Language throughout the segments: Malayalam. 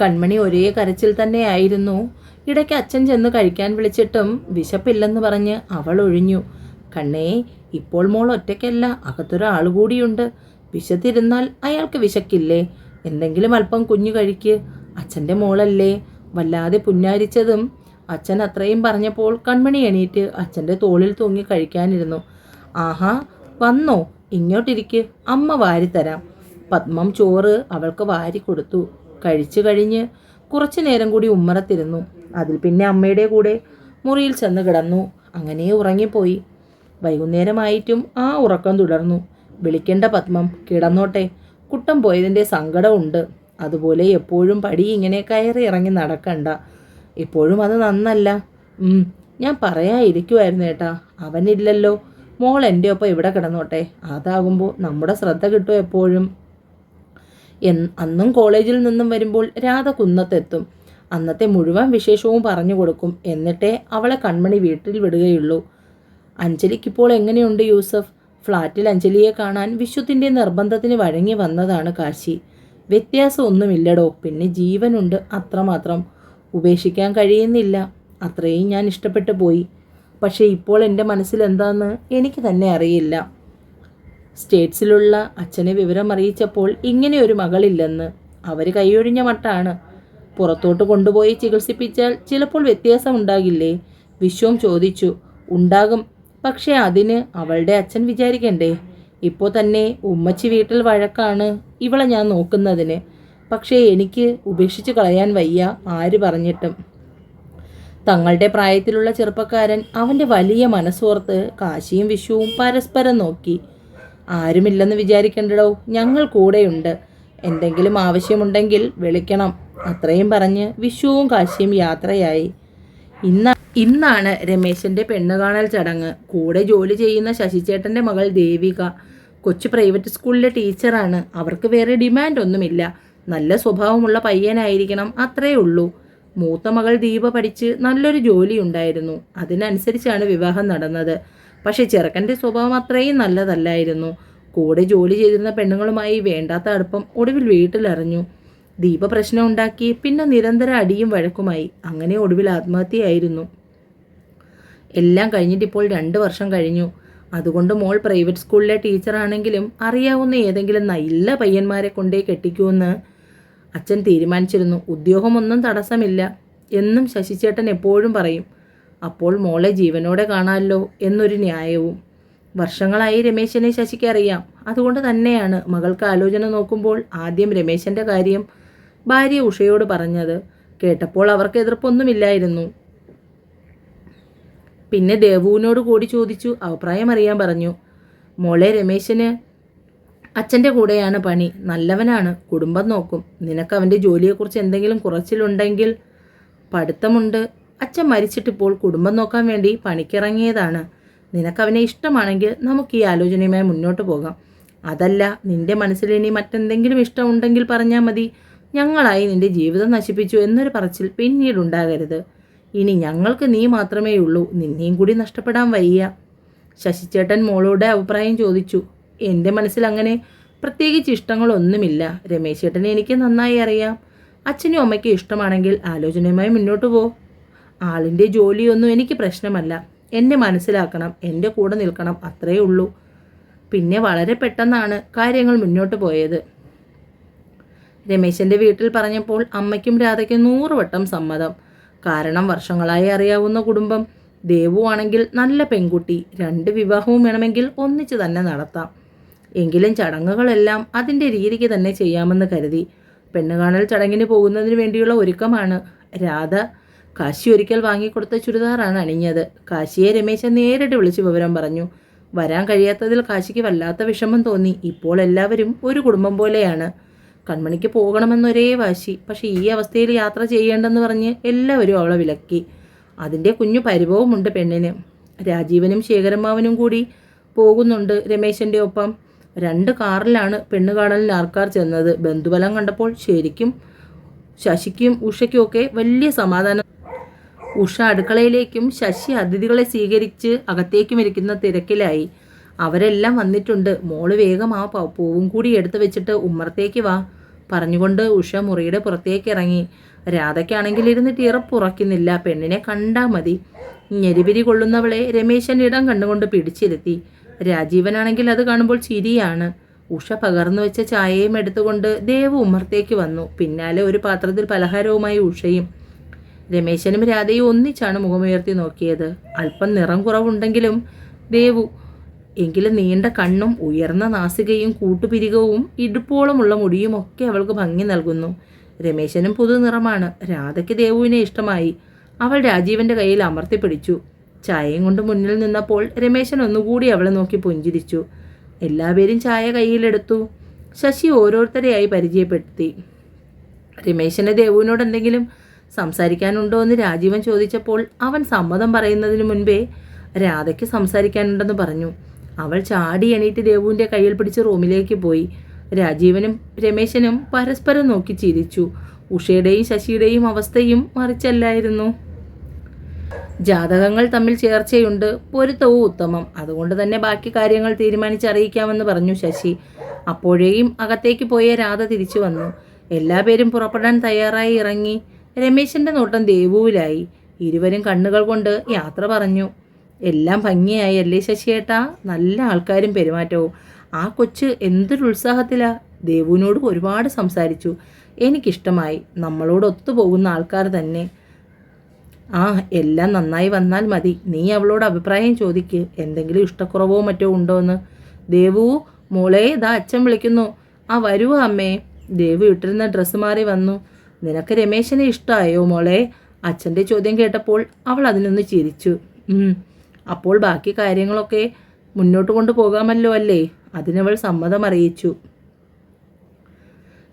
കൺമണി ഒരേ കരച്ചിൽ തന്നെയായിരുന്നു ഇടയ്ക്ക് അച്ഛൻ ചെന്ന് കഴിക്കാൻ വിളിച്ചിട്ടും വിശപ്പില്ലെന്ന് പറഞ്ഞ് അവൾ ഒഴിഞ്ഞു. കണ്ണേ ഇപ്പോൾ മോൾ ഒറ്റയ്ക്കല്ല അകത്തൊരാൾ കൂടിയുണ്ട്. വിശത്തിരുന്നാൽ അയാൾക്ക് വിശക്കില്ലേ? എന്തെങ്കിലും അല്പം കുഞ്ഞു കഴിക്ക്. അച്ഛന്റെ മോളല്ലേ? വല്ലാതെ പുന്നാരിച്ചതും അച്ഛൻ അത്രയും പറഞ്ഞപ്പോൾ കൺമണി എണീറ്റ് അച്ഛന്റെ തോളിൽ തൂങ്ങി കഴിക്കാനിരുന്നു. ആഹാ വന്നോ ഇങ്ങോട്ടിരിക്ക്. അമ്മ വാരിത്തരാം. പത്മം ചോറ് അവൾക്ക് വാരി കൊടുത്തു. കഴിച്ചു കഴിഞ്ഞ് കുറച്ചു നേരം കൂടി ഉമ്മറത്തിരുന്നു അതിൽ പിന്നെ അമ്മയുടെ കൂടെ മുറിയിൽ ചെന്ന് കിടന്നു. അങ്ങനെ ഉറങ്ങിപ്പോയി. വൈകുന്നേരമായിട്ടും ആ ഉറക്കം തുടർന്നു. വിളിക്കേണ്ട പത്മം കിടന്നോട്ടെ. കുട്ടം പോയതിന്റെ സങ്കടമുണ്ട് അതുപോലെ എപ്പോഴും പടി ഇങ്ങനെ കയറി ഇറങ്ങി നടക്കണ്ട. ഇപ്പോഴും അത് നന്നല്ല. ഞാൻ പറയാതിരിക്കുമായിരുന്നു ഏട്ടാ. അവനില്ലല്ലോ. മോൾ എന്റെ ഒപ്പം ഇവിടെ കിടന്നോട്ടെ. അതാകുമ്പോൾ നമ്മുടെ ശ്രദ്ധ കിട്ടും എപ്പോഴും. അന്നും കോളേജിൽ നിന്നും വരുമ്പോൾ രാധ കുന്നത്തെത്തും അന്നത്തെ മുഴുവൻ വിശേഷവും പറഞ്ഞു കൊടുക്കും. എന്നിട്ടേ അവളെ കൺമണി വീട്ടിൽ വിടുകയുള്ളൂ. അഞ്ജലിക്കിപ്പോൾ എങ്ങനെയുണ്ട് യൂസഫ്? ഫ്ലാറ്റിൽ അഞ്ജലിയെ കാണാൻ വിശ്വത്തിന്റെ നിർബന്ധത്തിന് വഴങ്ങി വന്നതാണ് കാശി. വ്യത്യാസമൊന്നുമില്ലടോ പിന്നെ ജീവനുണ്ട് അത്രമാത്രം. ഉപേക്ഷിക്കാൻ കഴിയുന്നില്ല. അത്രയും ഞാൻ ഇഷ്ടപ്പെട്ടു പോയി. പക്ഷേ ഇപ്പോൾ എന്റെ മനസ്സിൽ എനിക്ക് തന്നെ അറിയില്ല. സ്റ്റേറ്റ്സിലുള്ള അച്ഛനെ വിവരം അറിയിച്ചപ്പോൾ ഇങ്ങനെ ഒരു മകളില്ലെന്ന് അവർ കൈയൊഴിഞ്ഞ മട്ടാണ്. പുറത്തോട്ട് കൊണ്ടുപോയി ചികിത്സിപ്പിച്ചാൽ ചിലപ്പോൾ വ്യത്യാസം ഉണ്ടാകില്ലേ? വിശ്വം ചോദിച്ചു. ഉണ്ടാകും. പക്ഷേ അതിന് അവളുടെ അച്ഛൻ വിചാരിക്കണ്ടേ? ഇപ്പോൾ തന്നെ ഉമ്മച്ചി വീട്ടിൽ വഴക്കാണ് ഇവളെ ഞാൻ നോക്കുന്നതിന്. പക്ഷേ എനിക്ക് ഉപേക്ഷിച്ച് കളയാൻ വയ്യ ആര് പറഞ്ഞിട്ടും. തങ്ങളുടെ പ്രായത്തിലുള്ള ചെറുപ്പക്കാരൻ അവന്റെ വലിയ മനസ്സോർത്ത് കാശിയും വിഷുവും പരസ്പരം നോക്കി. ആരുമില്ലെന്ന് വിചാരിക്കണ്ടടോ? ഞങ്ങൾ കൂടെയുണ്ട്. എന്തെങ്കിലും ആവശ്യമുണ്ടെങ്കിൽ വിളിക്കണം. അത്രയും പറഞ്ഞ് വിഷുവും കാശിയും യാത്രയായി. ഇന്ന ഇന്നാണ് രമേശന്റെ പെണ്ണുകാണൽ ചടങ്ങ്. കൂടെ ജോലി ചെയ്യുന്ന ശശിചേട്ടന്റെ മകൾ ദേവിക. കൊച്ചു പ്രൈവറ്റ് സ്കൂളിലെ ടീച്ചറാണ്. അവർക്ക് വേറെ ഡിമാൻഡ് ഒന്നുമില്ല നല്ല സ്വഭാവമുള്ള പയ്യനായിരിക്കണം അത്രേ ഉള്ളൂ. മൂത്ത മകൾ ദീപ പഠിച്ച് നല്ലൊരു ജോലി ഉണ്ടായിരുന്നു. അതിനനുസരിച്ചാണ് വിവാഹം നടന്നത്. പക്ഷേ ചെറുക്കന്റെ സ്വഭാവം അത്രയും നല്ലതല്ലായിരുന്നു. കൂടെ ജോലി ചെയ്തിരുന്ന പെണ്ണുങ്ങളുമായി വേണ്ടാത്ത അടുപ്പം ഒടുവിൽ വീട്ടിലറിഞ്ഞു. ദീപ പ്രശ്നം ഉണ്ടാക്കി പിന്നെ നിരന്തര അടിയും വഴക്കുമായി. അങ്ങനെ ഒടുവിൽ ആത്മഹത്യയായിരുന്നു. എല്ലാം കഴിഞ്ഞിട്ടിപ്പോൾ രണ്ട് വർഷം കഴിഞ്ഞു. അതുകൊണ്ട് മോൾ പ്രൈവറ്റ് സ്കൂളിലെ ടീച്ചറാണെങ്കിലും അറിയാവുന്ന ഏതെങ്കിലും നല്ല പയ്യന്മാരെ കൊണ്ടേ കെട്ടിക്കുമെന്ന് അച്ഛൻ തീരുമാനിച്ചിരുന്നു. ഉദ്യോഗമൊന്നും തടസ്സമില്ല. എന്നും ശശിചേട്ടൻ എപ്പോഴും പറയും. അപ്പോൾ മോളെ ജീവനോടെ കാണാമല്ലോ എന്നൊരു ന്യായവും. വർഷങ്ങളായി രമേശനെ ശശിക്ക് അറിയാം. അതുകൊണ്ട് തന്നെയാണ് മകൾക്ക് ആലോചന നോക്കുമ്പോൾ ആദ്യം രമേശന്റെ കാര്യം ഭാര്യ ഉഷയോട് പറഞ്ഞത്. കേട്ടപ്പോൾ അവർക്ക് എതിർപ്പൊന്നുമില്ലായിരുന്നു. പിന്നെ ദേവുവിനോട് കൂടി ചോദിച്ചു അഭിപ്രായം അറിയാൻ പറഞ്ഞു. മോളെ രമേശന് അച്ഛന്റെ കൂടെയാണ് പണി. നല്ലവനാണ്. കുടുംബം നോക്കും. നിനക്ക് അവന്റെ ജോലിയെക്കുറിച്ച് എന്തെങ്കിലും കുറച്ചിലുണ്ടെങ്കിൽ പഠിത്തമുണ്ട്. അച്ഛൻ മരിച്ചിട്ടിപ്പോൾ കുടുംബം നോക്കാൻ വേണ്ടി പണിക്കിറങ്ങിയതാണ്. നിനക്കവനെ ഇഷ്ടമാണെങ്കിൽ നമുക്ക് ഈ ആലോചനയുമായി മുന്നോട്ട് പോകാം. അതല്ല നിന്റെ മനസ്സിൽ ഇനി മറ്റെന്തെങ്കിലും ഇഷ്ടമുണ്ടെങ്കിൽ പറഞ്ഞാൽ മതി. ഞങ്ങളായി നിന്റെ ജീവിതം നശിപ്പിച്ചു എന്നൊരു പറച്ചിൽ പിന്നീടുണ്ടാകരുത്. ഇനി ഞങ്ങൾക്ക് നീ മാത്രമേ ഉള്ളൂ. നിന്നെയും കൂടി നഷ്ടപ്പെടാൻ വയ്യ. ശശിചേട്ടൻ മോളോട് അഭിപ്രായം ചോദിച്ചു. എന്റെ മനസ്സിൽ അങ്ങനെ പ്രത്യേകിച്ച് ഇഷ്ടങ്ങളൊന്നുമില്ല. രമേശ് ചേട്ടനെ എനിക്ക് നന്നായി അറിയാം. അച്ഛനും അമ്മയ്ക്കും ഇഷ്ടമാണെങ്കിൽ ആലോചനയുമായി മുന്നോട്ട് പോ. ആളിന്റെ ജോലിയൊന്നും എനിക്ക് പ്രശ്നമല്ല. എന്നെ മനസ്സിലാക്കണം എന്റെ കൂടെ നിൽക്കണം അത്രയേ ഉള്ളൂ. പിന്നെ വളരെ പെട്ടെന്നാണ് കാര്യങ്ങൾ മുന്നോട്ട് പോയത്. രമേശന്റെ വീട്ടിൽ പറഞ്ഞപ്പോൾ അമ്മയ്ക്കും രാധയ്ക്കും നൂറ് വട്ടം സമ്മതം. കാരണം വർഷങ്ങളായി അറിയാവുന്ന കുടുംബം ദേവു ആണെങ്കിൽ നല്ല പെൺകുട്ടി രണ്ട് വിവാഹവും വേണമെങ്കിൽ ഒന്നിച്ചു തന്നെ നടത്താം. എങ്കിലും ചടങ്ങുകളെല്ലാം അതിന്റെ രീതിക്ക് തന്നെ ചെയ്യാമെന്ന് കരുതി. പെണ്ണുകാണൽ ചടങ്ങിന് പോകുന്നതിന് വേണ്ടിയുള്ള ഒരുക്കമാണ്. രാധ കാശി ഒരിക്കൽ വാങ്ങിക്കൊടുത്ത ചുരിദാറാണ് അണിഞ്ഞത്. കാശിയെ രമേശൻ നേരിട്ട് വിളിച്ച് വിവരം പറഞ്ഞു. വരാൻ കഴിയാത്തതിൽ കാശിക്ക് വല്ലാത്ത വിഷമം തോന്നി. ഇപ്പോൾ എല്ലാവരും ഒരു കുടുംബം പോലെയാണ്. കൺമണിക്ക് പോകണമെന്നൊരേ വാശി. പക്ഷേ ഈ അവസ്ഥയിൽ യാത്ര ചെയ്യേണ്ടെന്ന് പറഞ്ഞ് എല്ലാവരും അവളെ വിലക്കി. അതിന്റെ കുഞ്ഞു പരിഭവമുണ്ട് പെണ്ണിന്. രാജീവനും ശേഖരമാവനും കൂടി പോകുന്നുണ്ട് രമേശന്റെ ഒപ്പം. രണ്ട് കാറിലാണ് പെണ്ണ് കാണലിന് ആൾക്കാർ ചെന്നത്. ബന്ധുബലം കണ്ടപ്പോൾ ശരിക്കും ശശിക്കും ഉഷയ്ക്കുമൊക്കെ വലിയ സമാധാനം ഉഷ അടുക്കളയിലേക്കും ശശി അതിഥികളെ സ്വീകരിച്ച് അകത്തേക്കും ഇരിക്കുന്ന തിരക്കിലായി. അവരെല്ലാം വന്നിട്ടുണ്ട്. മോൾ വേഗം ആ പൂവും കൂടി എടുത്തു വെച്ചിട്ട് ഉമ്മറത്തേക്ക് വാ. പറഞ്ഞുകൊണ്ട് ഉഷ മുറിയുടെ പുറത്തേക്ക് ഇറങ്ങി. രാധയ്ക്കാണെങ്കിൽ ഇരുന്നിട്ട് ഇറപ്പുറക്കുന്നില്ല പെണ്ണിനെ കണ്ടാൽ മതി. ഞെരിപിരി കൊള്ളുന്നവളെ രമേശൻ ഇടം കണ്ടുകൊണ്ട് പിടിച്ചിരുത്തി. രാജീവനാണെങ്കിൽ അത് കാണുമ്പോൾ ചിരിയാണ്. ഉഷ പകർന്നു വെച്ച ചായയും എടുത്തുകൊണ്ട് ദേവ് ഉമ്മർത്തേക്ക് വന്നു. പിന്നാലെ ഒരു പാത്രത്തിൽ പലഹാരവുമായി ഉഷയും രമേശനും രാധയും ഒന്നിച്ചാണ് മുഖമുയർത്തി നോക്കിയത്. അല്പം നിറം കുറവുണ്ടെങ്കിലും ദേവു എങ്കിലും നീണ്ട കണ്ണും ഉയർന്ന നാസികയും കൂട്ടുപിരികവും ഇടുപ്പോളമുള്ള മുടിയുമൊക്കെ അവൾക്ക് ഭംഗി നൽകുന്നു. രമേശനും പുതു നിറമാണ്. രാധയ്ക്ക് ദേവുവിനെ ഇഷ്ടമായി. അവൾ രാജീവന്റെ കയ്യിൽ അമർത്തി പിടിച്ചു. ചായയും കൊണ്ട് മുന്നിൽ നിന്നപ്പോൾ രമേശൻ ഒന്നുകൂടി അവളെ നോക്കി പുഞ്ചിരിച്ചു. എല്ലാവരും ചായ കയ്യിലെടുത്തു. ശശി ഓരോരുത്തരെയായി പരിചയപ്പെടുത്തി. രമേശന് ദേവുവിനോട് എന്തെങ്കിലും സംസാരിക്കാനുണ്ടോ എന്ന് രാജീവൻ ചോദിച്ചപ്പോൾ അവൻ സമ്മതം പറയുന്നതിന് മുൻപേ രാധയ്ക്ക് സംസാരിക്കാനുണ്ടെന്ന് പറഞ്ഞു. അവൾ ചാടി എണീറ്റ് ദേവുവിന്റെ കയ്യിൽ പിടിച്ച് റൂമിലേക്ക് പോയി. രാജീവനും രമേശനും പരസ്പരം നോക്കി ചിരിച്ചു. ഉഷയുടെയും ശശിയുടെയും അവസ്ഥയും മറിച്ചല്ലായിരുന്നു. ജാതകങ്ങൾ തമ്മിൽ ചേർച്ചയുണ്ട്. പൊരുത്തവും ഉത്തമം. അതുകൊണ്ട് തന്നെ ബാക്കി കാര്യങ്ങൾ തീരുമാനിച്ചറിയിക്കാമെന്ന് പറഞ്ഞു ശശി. അപ്പോഴേയും അകത്തേക്ക് പോയ രാധ തിരിച്ചു വന്നു. എല്ലാ പേരും പുറപ്പെടാൻ തയ്യാറായി ഇറങ്ങി. രമേശന്റെ നോട്ടം ദേവുവിലായി. ഇരുവരും കണ്ണുകൾ കൊണ്ട് യാത്ര പറഞ്ഞു. എല്ലാം ഭംഗിയായി അല്ലേ ശശിയേട്ടാ? നല്ല ആൾക്കാരും പെരുമാറ്റവും. ആ കൊച്ച് എന്തൊരു ഉത്സാഹത്തിലാ. ദേവുവിനോട് ഒരുപാട് സംസാരിച്ചു. എനിക്കിഷ്ടമായി. നമ്മളോട് ഒത്തുപോകുന്ന ആൾക്കാർ തന്നെ. ആ എല്ലാം നന്നായി വന്നാൽ മതി. നീ അവളോട് അഭിപ്രായം ചോദിക്ക്. എന്തെങ്കിലും ഇഷ്ടക്കുറവോ മറ്റോ ഉണ്ടോ എന്ന് ദേവു മോളെ ഇതാ അച്ഛൻ വിളിക്കുന്നു. ആ വരുവോ അമ്മേ. ദേവു ഇട്ടിരുന്ന ഡ്രസ്സ് മാറി വന്നു. നിനക്ക് രമേശനെ ഇഷ്ടമായോ മോളെ? അച്ഛന്റെ ചോദ്യം കേട്ടപ്പോൾ അവൾ അതിനൊന്ന് ചിരിച്ചു. അപ്പോൾ ബാക്കി കാര്യങ്ങളൊക്കെ മുന്നോട്ട് കൊണ്ടുപോകാമല്ലോ അല്ലേ? അതിനവൾ സമ്മതം അറിയിച്ചു.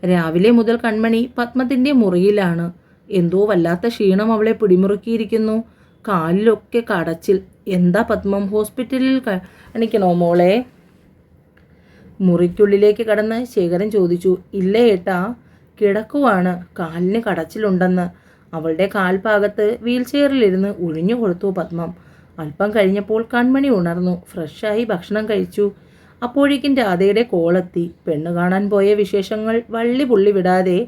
രാവിലെ മുതൽ കൺമണി പത്മത്തിന്റെ മുറിയിലാണ്. എന്തോ വല്ലാത്ത ക്ഷീണം അവളെ പിടിമുറുക്കിയിരിക്കുന്നു. കാലിലൊക്കെ കടച്ചിൽ. എന്താ പത്മം ഹോസ്പിറ്റലിൽ കാണിക്കണോ മോളെ? മുറിക്കുള്ളിലേക്ക് കടന്ന് ശേഖരൻ ചോദിച്ചു ഇല്ല ഏട്ടാ കിടക്കുവാണ്. കാലിന് കടച്ചിലുണ്ടെന്ന്. അവളുടെ കാൽഭാഗത്ത് വീൽചെയറിലിരുന്ന് ഒഴിഞ്ഞു കൊടുത്തു പത്മം. അല്പം കഴിഞ്ഞപ്പോൾ കൺമണി ഉണർന്നു. ഫ്രഷായി ഭക്ഷണം കഴിച്ചു. അപ്പോഴേക്കും രാധയുടെ കോളെത്തി. പെണ്ണു കാണാൻ പോയ വിശേഷങ്ങൾ വള്ളി പുള്ളി വിടാതെ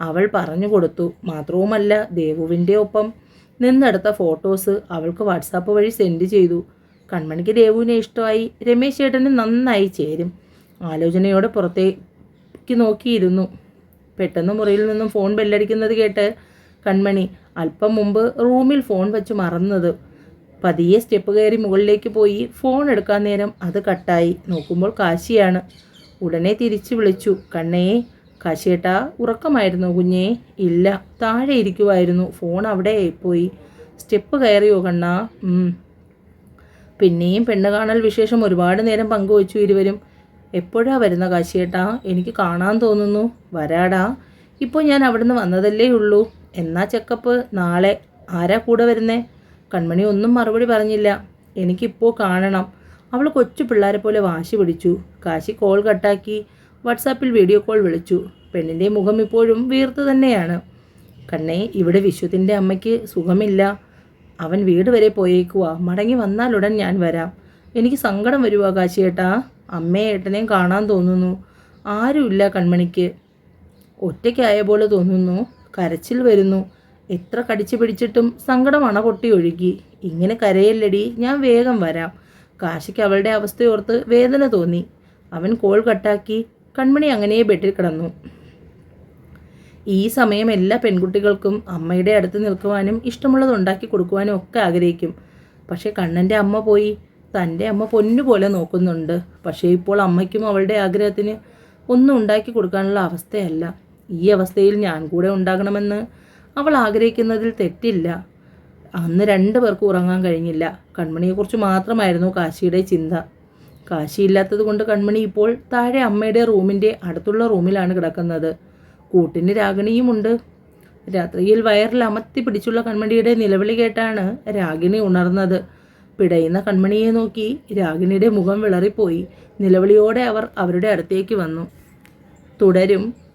അവൾ പറഞ്ഞു കൊടുത്തു. മാത്രവുമല്ല ദേവുവിന്റെ ഒപ്പം നിന്നെടുത്ത ഫോട്ടോസ് അവൾക്ക് വാട്സാപ്പ് വഴി സെൻഡ് ചെയ്തു. കൺമണിക്ക് ദേവുവിനെ ഇഷ്ടമായി രമേശ് ചേട്ടന് നന്നായി ചേരും. ആലോചനയോടെ പുറത്തേക്ക് നോക്കിയിരുന്നു. പെട്ടെന്ന് മുറിയിൽ നിന്നും ഫോൺ ബെല്ലടിക്കുന്നത് കേട്ട് കൺമണി അല്പം മുമ്പ് റൂമിൽ ഫോൺ വെച്ച് മറന്നത്. പതിയെ സ്റ്റെപ്പ് കയറി മുകളിലേക്ക് പോയി ഫോൺ എടുക്കാൻ നേരം അത് കട്ടായി. നോക്കുമ്പോൾ കാശിയാണ്. ഉടനെ തിരിച്ചു വിളിച്ചു. കണ്ണേ കാശിയേട്ടാ ഉറക്കമായിരുന്നു കുഞ്ഞേ? ഇല്ല താഴെ ഇരിക്കുമായിരുന്നു ഫോൺ അവിടെ പോയി സ്റ്റെപ്പ് കയറിയോ കണ്ണാ? പിന്നെയും പെണ്ണ് കാണൽ വിശേഷം ഒരുപാട് നേരം പങ്കുവച്ചു ഇരുവരും. എപ്പോഴാ വരുന്ന കാശിയേട്ടാ? എനിക്ക് കാണാൻ തോന്നുന്നു. വരാടാ. ഇപ്പോൾ ഞാൻ അവിടുന്ന് വന്നതല്ലേ ഉള്ളൂ. എന്നാ ചെക്കപ്പ്? നാളെ. ആരാ കൂടെ വരുന്നേ? കൺമണി ഒന്നും മറുപടി പറഞ്ഞില്ല. എനിക്കിപ്പോൾ കാണണം. അവൾ കൊച്ചു പിള്ളേരെ പോലെ വാശി പിടിച്ചു. കാശി കോൾ കട്ടാക്കി. വാട്സാപ്പിൽ വീഡിയോ കോൾ വിളിച്ചു. പെണ്ണിന്റെ മുഖം ഇപ്പോഴും വീർത്ത് തന്നെയാണ്. കണ്ണേ ഇവിടെ വിശ്വത്തിന്റെ അമ്മയ്ക്ക് സുഖമില്ല. അവൻ വീട് വരെ പോയേക്കുവാ. മടങ്ങി വന്നാലുടൻ ഞാൻ വരാം. എനിക്ക് സങ്കടം വരുവാ കാശിയേട്ടാ. അമ്മയെ ഏട്ടനെയും കാണാൻ തോന്നുന്നു. ആരുമില്ല കൺമണിക്ക്. ഒറ്റയ്ക്കായ പോലെ തോന്നുന്നു. കരച്ചിൽ വരുന്നു. എത്ര കടിച്ചു പിടിച്ചിട്ടും സങ്കടം അണ പൊട്ടി ഒഴുകി. ഇങ്ങനെ കരയല്ലടി ഞാൻ വേഗം വരാം. കാശിക്ക് അവളുടെ അവസ്ഥയോർത്ത് വേദന തോന്നി. അവൻ കോൾ കട്ടാക്കി കൺമണി അങ്ങനെ ബെഡിൽ കിടന്നു. ഈ സമയം എല്ലാ പെൺകുട്ടികൾക്കും അമ്മയുടെ അടുത്ത് നിൽക്കുവാനും ഇഷ്ടമുള്ളത് ഉണ്ടാക്കി കൊടുക്കുവാനും ഒക്കെ ആഗ്രഹിക്കും. പക്ഷേ കണ്ണന്റെ അമ്മ പോയി തന്റെ അമ്മ പൊന്നുപോലെ നോക്കുന്നുണ്ട്. പക്ഷേ ഇപ്പോൾ അമ്മയ്ക്കും അവളുടെ ആഗ്രഹത്തിന് ഒന്നും ഉണ്ടാക്കി കൊടുക്കാനുള്ള അവസ്ഥയല്ല. ഈ അവസ്ഥയിൽ ഞാൻ കൂടെ ഉണ്ടാകണമെന്ന് അവൾ ആഗ്രഹിക്കുന്നതിൽ തെറ്റില്ല. അന്ന് രണ്ടു പേർക്ക് ഉറങ്ങാൻ കഴിഞ്ഞില്ല. കൺമണിയെക്കുറിച്ച് മാത്രമായിരുന്നു കാശിയുടെ ചിന്ത. കാശിയില്ലാത്തത് കൊണ്ട് കൺമണി ഇപ്പോൾ താഴെ അമ്മയുടെ റൂമിന്റെ അടുത്തുള്ള റൂമിലാണ് കിടക്കുന്നത്. കൂട്ടിന് രാഗിണിയുമുണ്ട്. രാത്രിയിൽ വയറിൽ അമർത്തി പിടിച്ചുള്ള കൺമണിയുടെ നിലവിളി കേട്ടാണ് രാഗിണി ഉണർന്നത്. പിടയുന്ന കൺമണിയെ നോക്കി രാഗിണിയുടെ മുഖം വിളറിപ്പോയി. നിലവിളിയോടെ അവർ അവരുടെ അടുത്തേക്ക് വന്നു. തുടരും.